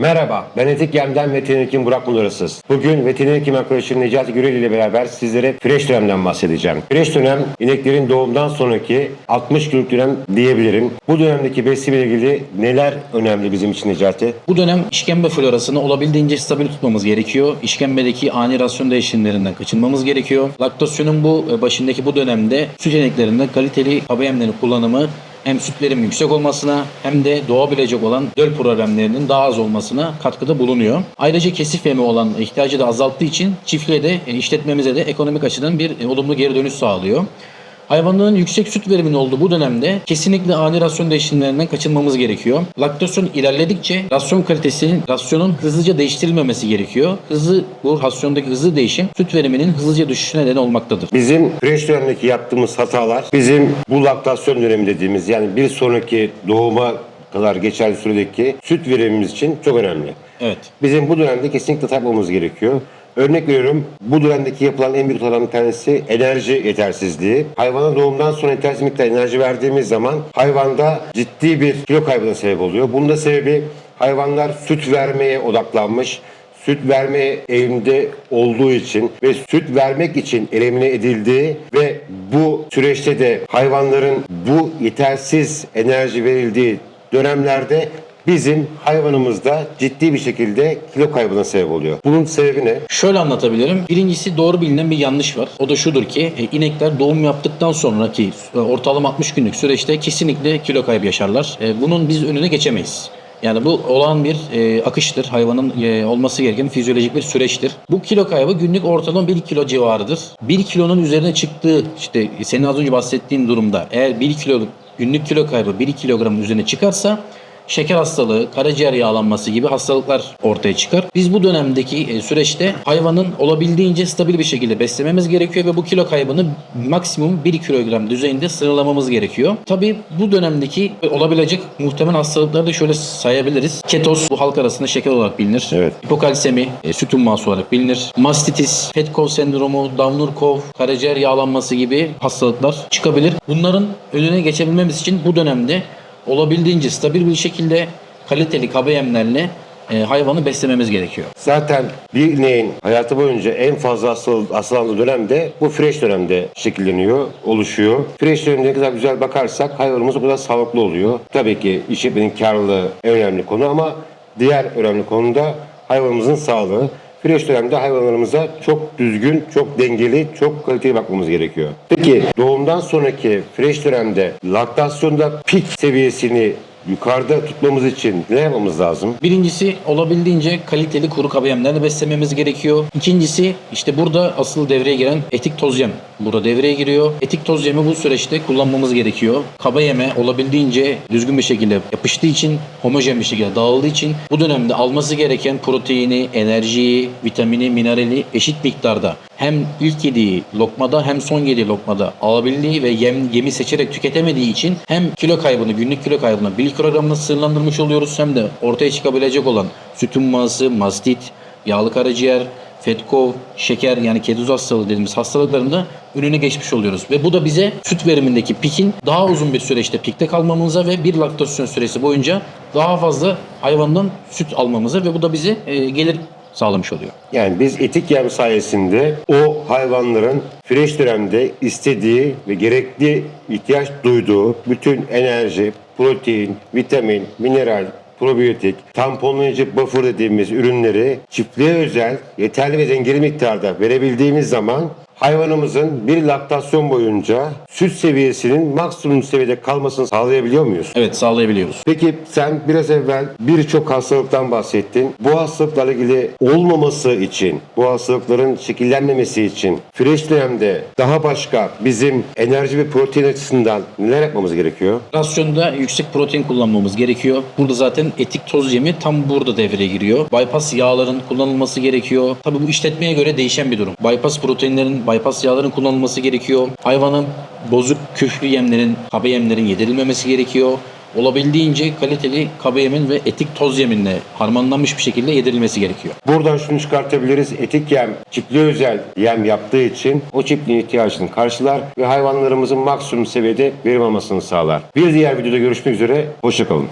Merhaba, ben Etik Yem'den veteriner hekim Burak Mulurasız. Bugün veteriner hekim arkadaşım Necati Gürel ile beraber sizlere fresh dönemden bahsedeceğim. Fresh dönem, ineklerin doğumdan sonraki 60 günlük dönem diyebilirim. Bu dönemdeki besin ile ilgili neler önemli bizim için Necati? Bu dönem işkembe florasını olabildiğince stabil tutmamız gerekiyor. İşkembedeki ani rasyon değişimlerinden kaçınmamız gerekiyor. Laktasyonun bu e, başındaki bu dönemde süt ineklerinde kaliteli hava yemleri kullanımı hem süt veriminin yüksek olmasına hem de doğabilecek olan döl problemlerinin daha az olmasına katkıda bulunuyor. Ayrıca kesif yemi olan ihtiyacı da azalttığı için çiftliğe de e, işletmemize de ekonomik açıdan bir e, olumlu geri dönüş sağlıyor. Hayvanların yüksek süt veriminin olduğu bu dönemde kesinlikle ani rasyon değişimlerinden kaçınmamız gerekiyor. Laktasyon ilerledikçe rasyon kalitesinin rasyonun hızlıca değiştirilmemesi gerekiyor. Hızlı bu rasyondaki hızlı değişim süt veriminin hızlıca düşüşüne neden olmaktadır. Bizim fresh dönemdeki yaptığımız hatalar bizim bu laktasyon dönemi dediğimiz yani bir sonraki doğuma kadar geçerli süredeki süt verimimiz için çok önemli. Evet. Bizim bu dönemde kesinlikle tapmamız gerekiyor. Örnek veriyorum bu dönemdeki yapılan en büyük hatalardan bir tanesi enerji yetersizliği. Hayvana doğumdan sonra yetersiz miktar enerji verdiğimiz zaman hayvanda ciddi bir kilo kaybına sebep oluyor. Bunun da sebebi hayvanlar süt vermeye odaklanmış süt vermeye eğilimde olduğu için ve süt vermek için elimine edildiği ve bu süreçte de hayvanların bu yetersiz enerji verildiği dönemlerde bizim hayvanımızda ciddi bir şekilde kilo kaybına sebep oluyor. Bunun sebebi ne? Şöyle anlatabilirim. Birincisi doğru bilinen bir yanlış var. O da şudur ki e, inekler doğum yaptıktan sonraki e, ortalama 60 günlük süreçte kesinlikle kilo kaybı yaşarlar. E, Bunun biz önüne geçemeyiz. Yani bu olağan bir e, akıştır. Hayvanın e, olması gereken fizyolojik bir süreçtir. Bu kilo kaybı günlük ortalama 1 kilo civarıdır. 1 kilonun üzerine çıktığı işte senin az önce bahsettiğin durumda eğer 1 kilo günlük kilo kaybı 1 kilogramın üzerine çıkarsa şeker hastalığı, karaciğer yağlanması gibi hastalıklar ortaya çıkar. Biz bu dönemdeki e, süreçte hayvanın olabildiğince stabil bir şekilde beslememiz gerekiyor ve bu kilo kaybını maksimum 1 kilogram düzeyinde sınırlamamız gerekiyor. Tabii bu dönemdeki olabilecek muhtemel hastalıkları da şöyle sayabiliriz. Ketoz bu halk arasında şeker olarak bilinir. Evet. Hipokalsemi, e, süt umması olarak bilinir. Mastitis, Petkov sendromu, Down-Kov, karaciğer yağlanması gibi hastalıklar çıkabilir. Bunların önüne geçebilmemiz için bu dönemde olabildiğince stabil bir şekilde kaliteli kaba yemlerle e, hayvanı beslememiz gerekiyor. Zaten bir ineğin hayatı boyunca en fazla hastalık, hastalandığı dönemde bu fresh dönemde şekilleniyor, oluşuyor. Fresh dönemde ne kadar güzel bakarsak hayvanımız o kadar sağlıklı oluyor. Tabii ki işletmenin karlılığı en önemli konu ama diğer önemli konu da hayvanımızın sağlığı. Fresh dönemde hayvanlarımıza çok düzgün, çok dengeli, çok kaliteli bakmamız gerekiyor. Peki doğumdan sonraki fresh dönemde laktasyonda pik seviyesini yukarıda tutmamız için ne yapmamız lazım? Birincisi olabildiğince kaliteli kuru kaba yemlerle beslememiz gerekiyor. İkincisi işte burada asıl devreye giren etik toz yem. Burada devreye giriyor. Etik toz yemi bu süreçte kullanmamız gerekiyor. Kaba yeme olabildiğince düzgün bir şekilde yapıştığı için, homojen bir şekilde dağıldığı için bu dönemde alması gereken proteini, enerjiyi, vitamini, minerali eşit miktarda hem ilk yediği lokmada hem son yediği lokmada alabildiği ve yem, yemi seçerek tüketemediği için hem kilo kaybını, günlük kilo kaybını 1 kilogramla sınırlandırmış oluyoruz hem de ortaya çıkabilecek olan süt umması, mastit, yağlı karaciğer, Fetkov, şeker yani ketoz hastalığı dediğimiz hastalıkların da önüne geçmiş oluyoruz. Ve bu da bize süt verimindeki pikin daha uzun bir süreçte pikte kalmamıza ve bir laktasyon süresi boyunca daha fazla hayvandan süt almamıza ve bu da bize e, gelir sağlamış oluyor. Yani biz etik yem sayesinde o hayvanların fresh dönemde istediği ve gerekli ihtiyaç duyduğu bütün enerji, protein, vitamin, mineral, probiyotik, tamponlayıcı buffer dediğimiz ürünleri çiftliğe özel yeterli ve dengeli miktarda verebildiğimiz zaman hayvanımızın bir laktasyon boyunca süt seviyesinin maksimum seviyede kalmasını sağlayabiliyor muyuz? Evet sağlayabiliyoruz. Peki sen biraz evvel birçok hastalıktan bahsettin. Bu hastalıklarla ilgili olmaması için, bu hastalıkların şekillenmemesi için fresh dönemde daha başka bizim enerji ve protein açısından neler yapmamız gerekiyor? Rasyonda yüksek protein kullanmamız gerekiyor. Burada zaten etik toz yemi tam burada devreye giriyor. Bypass yağların kullanılması gerekiyor. Tabii bu işletmeye göre değişen bir durum. Bypass proteinlerin, bypass yağların kullanılması gerekiyor. Hayvanın bozuk küflü yemlerin, kabe yemlerin yedirilmemesi gerekiyor. Olabildiğince kaliteli kabe yemin ve etik toz yeminle harmanlanmış bir şekilde yedirilmesi gerekiyor. Buradan şunu çıkartabiliriz. Etik yem çiftliğe özel yem yaptığı için o çiftliğin ihtiyacını karşılar ve hayvanlarımızın maksimum seviyede verim almasını sağlar. Bir diğer videoda görüşmek üzere. Hoşçakalın.